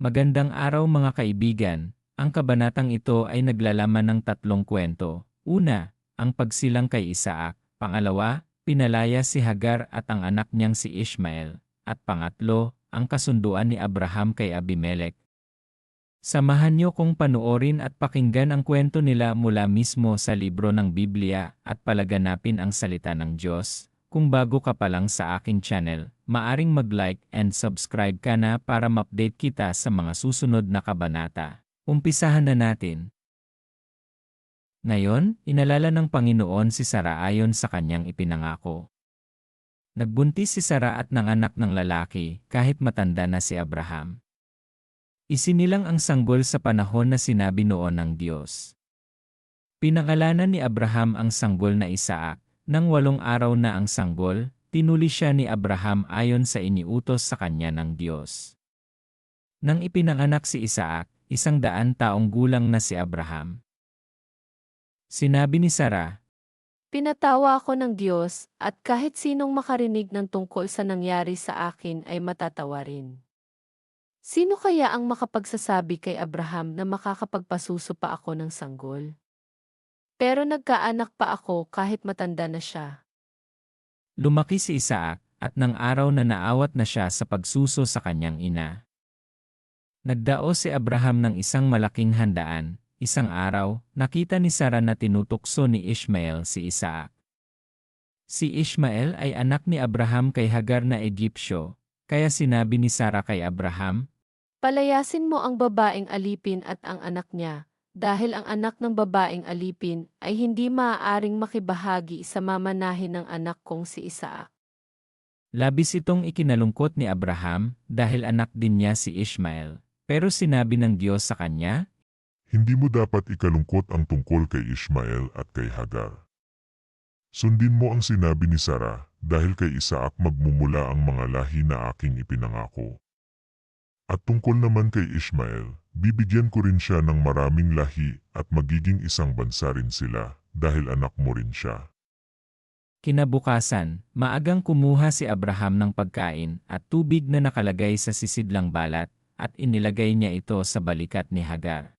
Magandang araw mga kaibigan, ang kabanatang ito ay naglalaman ng tatlong kwento. Una, ang pagsilang kay Isaac. Pangalawa, pinalaya si Hagar at ang anak niyang si Ishmael. At pangatlo, ang kasunduan ni Abraham kay Abimelech. Samahan niyo kong panoorin at pakinggan ang kwento nila mula mismo sa libro ng Biblia at palaganapin ang salita ng Diyos. Kung bago ka pa lang sa aking channel, maaring mag-like and subscribe ka na para ma-update kita sa mga susunod na kabanata. Umpisahan na natin. Ngayon, inalala ng Panginoon si Sara ayon sa kanyang ipinangako. Nagbuntis si Sara at nanganak ng lalaki kahit matanda na si Abraham. Isinilang ang sanggol sa panahon na sinabi noon ng Diyos. Pinangalanan ni Abraham ang sanggol na Isaac, nang walong araw na ang sanggol, tinuli siya ni Abraham ayon sa iniutos sa kanya ng Diyos. Nang ipinanganak si Isaac, isang daan taong gulang na si Abraham. Sinabi ni Sarah, Pinatawa ako ng Diyos, at kahit sinong makarinig ng tungkol sa nangyari sa akin ay matatawa rin. Sino kaya ang makapagsasabi kay Abraham na makakapagpasuso pa ako ng sanggol? Pero nagkaanak pa ako kahit matanda na siya. lumaki si Isaac, at ng araw na naawat na siya sa pagsuso sa kanyang ina. Nagdao si Abraham ng isang malaking handaan, isang araw, nakita ni Sarah na tinutukso ni Ishmael si Isaac. Si Ishmael ay anak ni Abraham kay Hagar na Egyptyo, kaya sinabi ni Sarah kay Abraham, Palayasin mo ang babaeng alipin at ang anak niya, dahil ang anak ng babaeng alipin ay hindi maaaring makibahagi sa mamanahin ng anak kong si Isaac. Labis itong ikinalungkot ni Abraham dahil anak din niya si Ishmael. Pero sinabi ng Diyos sa kanya, Hindi mo dapat ikalungkot ang tungkol kay Ishmael at kay Hagar. Sundin mo ang sinabi ni Sarah dahil kay Isaac magmumula ang mga lahi na aking ipinangako. At tungkol naman kay Ishmael, bibigyan ko rin siya ng maraming lahi at magiging isang bansa rin sila dahil anak mo rin siya. Kinabukasan, maagang kumuha si Abraham ng pagkain at tubig na nakalagay sa sisidlang balat at inilagay niya ito sa balikat ni Hagar.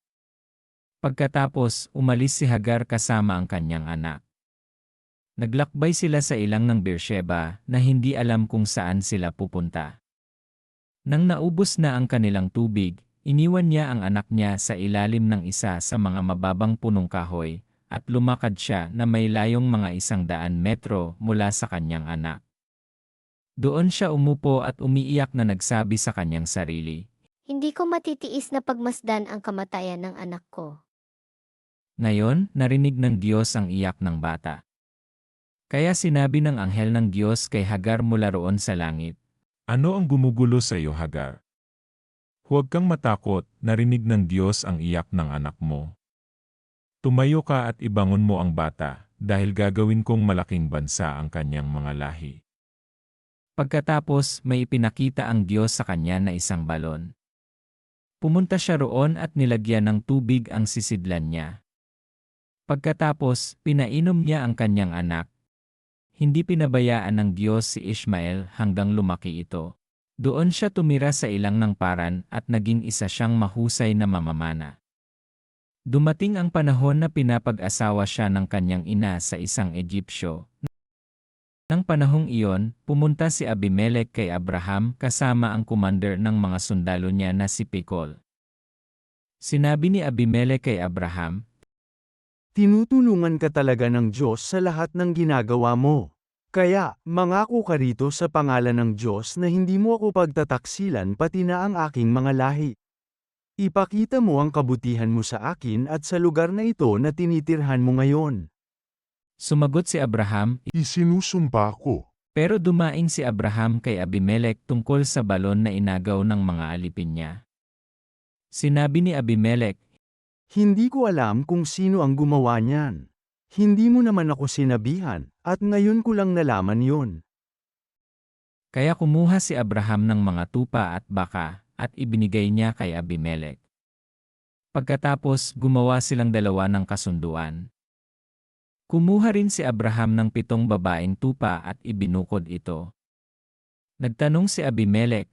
Pagkatapos, umalis si Hagar kasama ang kanyang anak. Naglakbay sila sa ilang ng Beersheba na hindi alam kung saan sila pupunta. Nang naubos na ang kanilang tubig, iniwan niya ang anak niya sa ilalim ng isa sa mga mababang punong kahoy at lumakad siya na may layong mga isang daan metro mula sa kanyang anak. Doon siya umupo at umiiyak na nagsabi sa kanyang sarili, Hindi ko matitiis na pagmasdan ang kamatayan ng anak ko. Ngayon, narinig ng Diyos ang iyak ng bata. Kaya sinabi ng anghel ng Diyos kay Hagar mula roon sa langit, Ano ang gumugulo sa iyo, Hagar? Huwag kang matakot, narinig ng Diyos ang iyak ng anak mo. Tumayo ka at ibangon mo ang bata, dahil gagawin kong malaking bansa ang kanyang mga lahi. Pagkatapos, may ipinakita ang Diyos sa kanya na isang balon. Pumunta siya roon at nilagyan ng tubig ang sisidlan niya. Pagkatapos, pinainom niya ang kanyang anak. Hindi pinabayaan ng Diyos si Ishmael hanggang lumaki ito. Doon siya tumira sa ilang ng paran at naging isa siyang mahusay na mamamana. Dumating ang panahon na pinapag-asawa siya ng kanyang ina sa isang Egyptyo. Nang panahong iyon, pumunta si Abimelech kay Abraham kasama ang commander ng mga sundalo niya na si Pikol. Sinabi ni Abimelech kay Abraham, Tinutulungan ka talaga ng Diyos sa lahat ng ginagawa mo. Kaya, mangako ka rito sa pangalan ng Diyos na hindi mo ako pagtataksilan pati na ang aking mga lahi. Ipakita mo ang kabutihan mo sa akin at sa lugar na ito na tinitirhan mo ngayon. Sumagot si Abraham, Isinusumpa ko. pero dumaing si Abraham kay Abimelech tungkol sa balon na inagaw ng mga alipin niya. Sinabi ni Abimelech, Hindi ko alam kung sino ang gumawa niyan. Hindi mo naman ako sinabihan, at ngayon ko lang nalaman yon. kaya kumuha si Abraham ng mga tupa at baka at ibinigay niya kay Abimelech. Pagkatapos, gumawa silang dalawa ng kasunduan. Kumuha rin si Abraham ng pitong babaeng tupa at ibinukod ito. Nagtanong si Abimelech,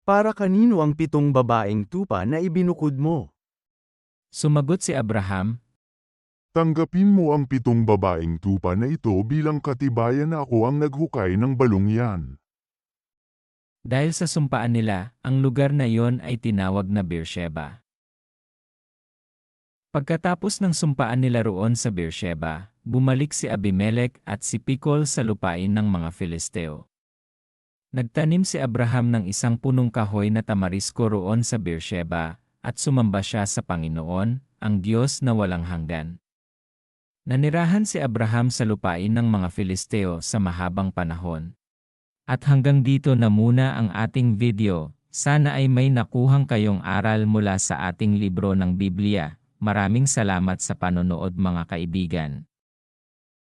Para kanino ang pitong babaeng tupa na ibinukod mo? Sumagot si Abraham, Tanggapin mo ang pitong babaeng tupa na ito bilang katibayan na ako ang naghukay ng balong yan. Dahil sa sumpaan nila, ang lugar na iyon ay tinawag na Beersheba. Pagkatapos ng sumpaan nila roon sa Beersheba, bumalik si Abimelech at si Pikol sa lupain ng mga Filisteo. Nagtanim si Abraham ng isang punong kahoy na tamarisko roon sa Beersheba, at sumamba siya sa Panginoon, ang Diyos na walang hanggan. Nanirahan si Abraham sa lupain ng mga Filisteo sa mahabang panahon. At hanggang dito na muna ang ating video. Sana ay may nakuhang kayong aral mula sa ating libro ng Biblia. Maraming salamat sa panonood mga kaibigan.